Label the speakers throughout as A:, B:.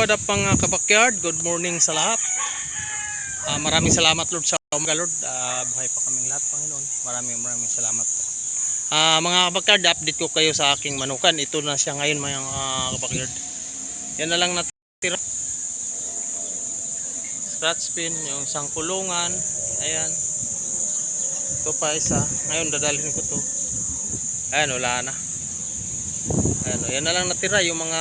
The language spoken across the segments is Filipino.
A: what up mga kabakyard? Good morning sa lahat. Ah, maraming salamat Lord sa umaga Lord. Ah, buhay pa kaming lahat Panginoon. Maraming maraming salamat po. Ah, mga kabakyard, update ko kayo sa aking manukan. Ito na siya ngayon mga kabakyard. Yan na lang natira. Scratch pin, yung isang kulungan. Ayan. Ito pa isa. Ngayon dadalhin ko to. Ayan, wala na. Ayan, yan na lang natira yung mga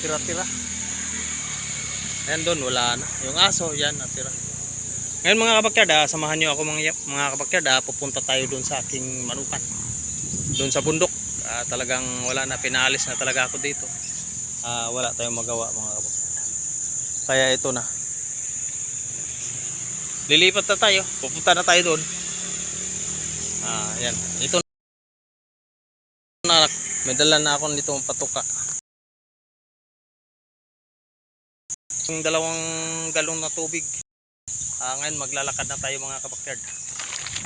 A: tira-tira. Ayan doon, wala na. Yung aso, yan, natira. Ngayon mga kabakyard, ah, samahan nyo ako mga, mga kabakyard, ah, pupunta tayo doon sa aking manukan. Doon sa bundok. Ah, talagang wala na, pinalis na talaga ako dito. Ah, wala tayong magawa mga kabakyard. Kaya ito na. Lilipat na tayo. Pupunta na tayo doon. Ah, yan. Ito na. May na ako nito patuka. Yung dalawang galong na tubig. Ah, ngayon maglalakad na tayo mga kabakyard.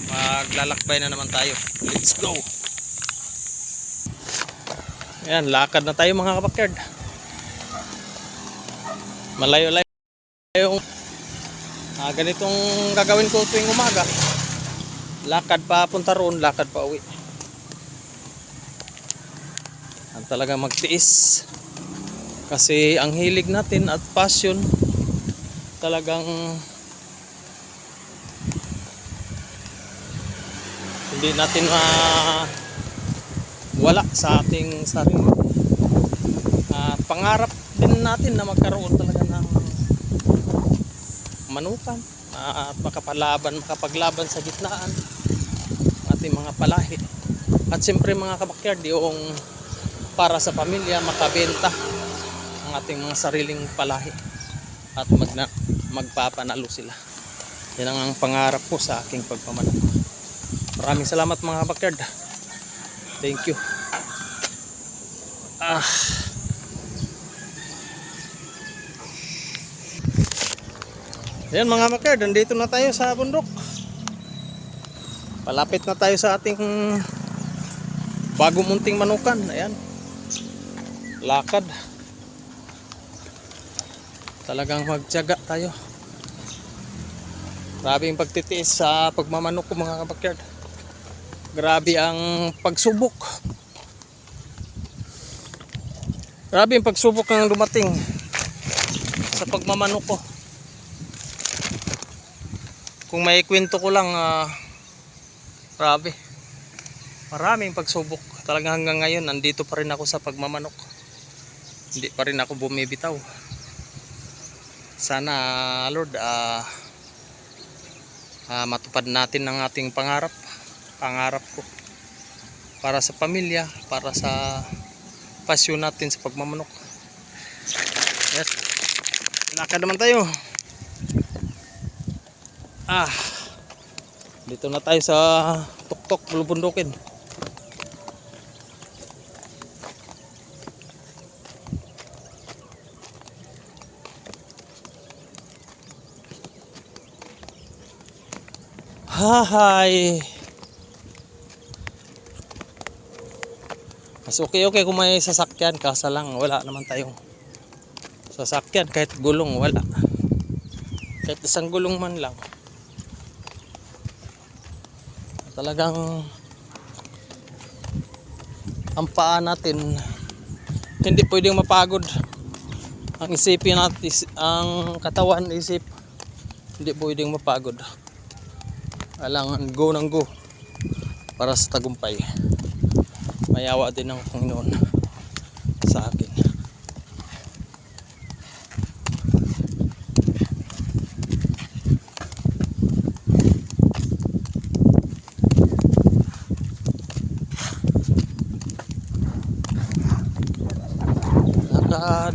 A: Maglalakbay na naman tayo. Let's go. Ayan, lakad na tayo mga kabakyard. Malayo-layo ah, ganitong gagawin ko tuwing umaga. Lakad pa punta roon, lakad pa uwi. Ang talaga magtiis. Kasi ang hilig natin at passion talagang hindi natin ma wala sa ating sarili. Ah, pangarap din natin na magkaroon talaga ng manukan ah, at makapalaban, makapaglaban sa gitnaan ng ating mga palahi. At siyempre mga kabakyard, yung para sa pamilya makabenta ang ating mga sariling palahi at magna, magpapanalo sila. Yan ang, ang pangarap ko sa aking pagpamanak. Maraming salamat mga kabakyard. Thank you. Ah. Yan mga kabakyard, nandito na tayo sa bundok. Palapit na tayo sa ating bago munting manukan. Ayan lakad talagang magtiyaga tayo. Grabe yung pagtitiis sa pagmamanok ko mga kabakyard. Grabe ang pagsubok. Grabe yung pagsubok ng dumating sa pagmamanok ko. Kung may kwento ko lang ah, grabe. Maraming pagsubok. Talagang hanggang ngayon nandito pa rin ako sa pagmamanok. Hindi pa rin ako bumibitaw sana Lord ah ah, matupad natin ang ating pangarap pangarap ko para sa pamilya para sa pasyon natin sa pagmamanok. Yes. Lakad naman tayo. Ah dito na tayo sa tuktok bulubundukin Hahay. Mas okay okay kung may sasakyan kasa lang wala naman tayong sasakyan kahit gulong wala. Kahit isang gulong man lang. Talagang ang paa natin hindi pwedeng mapagod. Ang isipin natin, ang katawan isip hindi pwedeng mapagod kailangan go ng go. Para sa tagumpay. Mayawa din ng Panginoon sa akin. Lakad.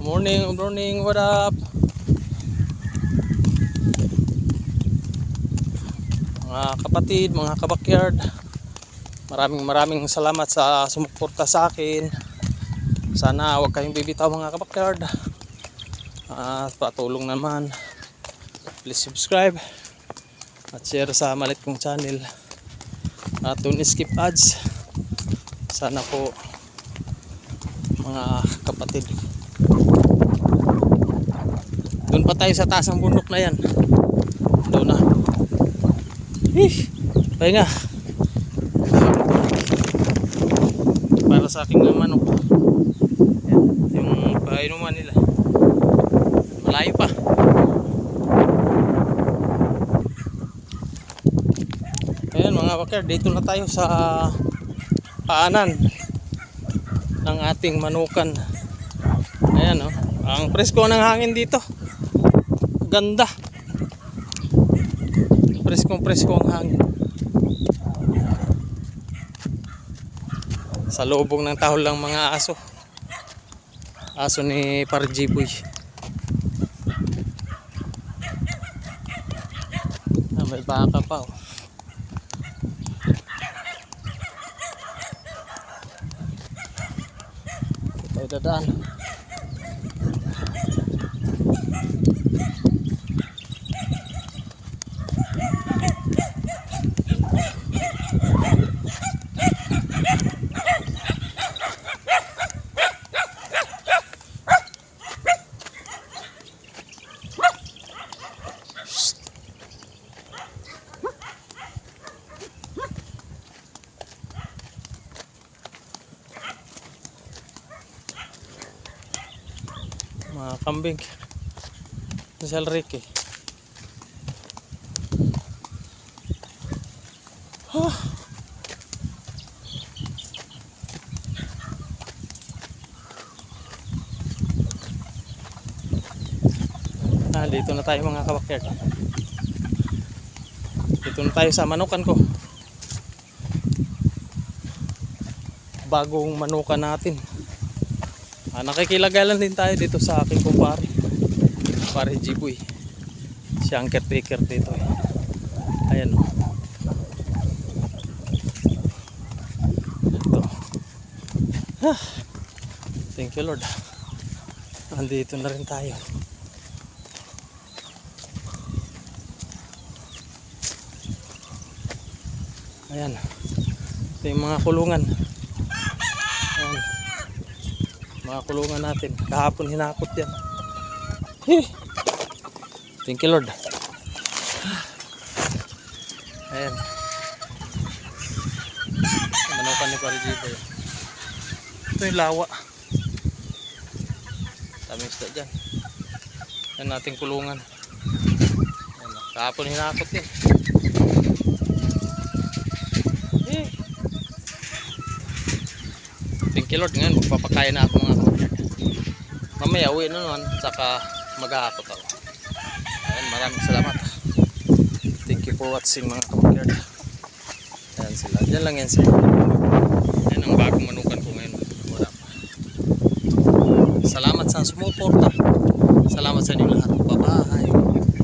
A: Morning morning what up mga kapatid, mga kabakyard maraming maraming salamat sa sumuporta sa akin sana huwag kayong bibitaw mga kabakyard at patulong naman please subscribe at share sa malit kong channel at don't skip ads sana po mga kapatid. Doon pa tayo sa taas ng bundok na yan. Doon na. Ih, pahinga. Para sa aking manok. Yan, yung painuman nila. Malayo pa. Ayan mga bakir, dito na tayo sa paanan ng ating manukan. Ayan oh. Ang presko ng hangin dito. Ganda. Preskong presko ang hangin. Sa lubong ng tahol lang mga aso. Aso ni Parjiboy. Ah, may baka pa oh. tayo dadaan. Mga kambing. Si Enrique huh. ah, dito na tayo mga kabakyard dito na tayo sa manukan ko. Bagong manukan natin Ah, nakikilagalan din tayo dito sa aking kumpare. Kumpare Jiboy. Siya ang caretaker dito eh. Ayan o. Ito. Ah, thank you Lord. Andito na rin tayo. Ayan. Ito yung mga kulungan. Ayan mga kulungan natin. Kahapon hinakot yan. Heh. thank you lord. Ayan. Manukan ni Parigibo yun ito yung lawa. Dami isda dyan. Yan nating kulungan. Kahapon hinakot yan Heh. Thank you Lord. Ngayon, magpapakain na ako mga kapatid. Mamaya, uwi na naman. Saka maghahakot ako. Ayan, maraming salamat. Thank you for watching mga kapatid. Ayan sila. Diyan lang yan sila. Ayan ang bagong manukan ko ngayon. Wala pa. Salamat sa sumuporta. Salamat sa inyo lahat. Bye-bye.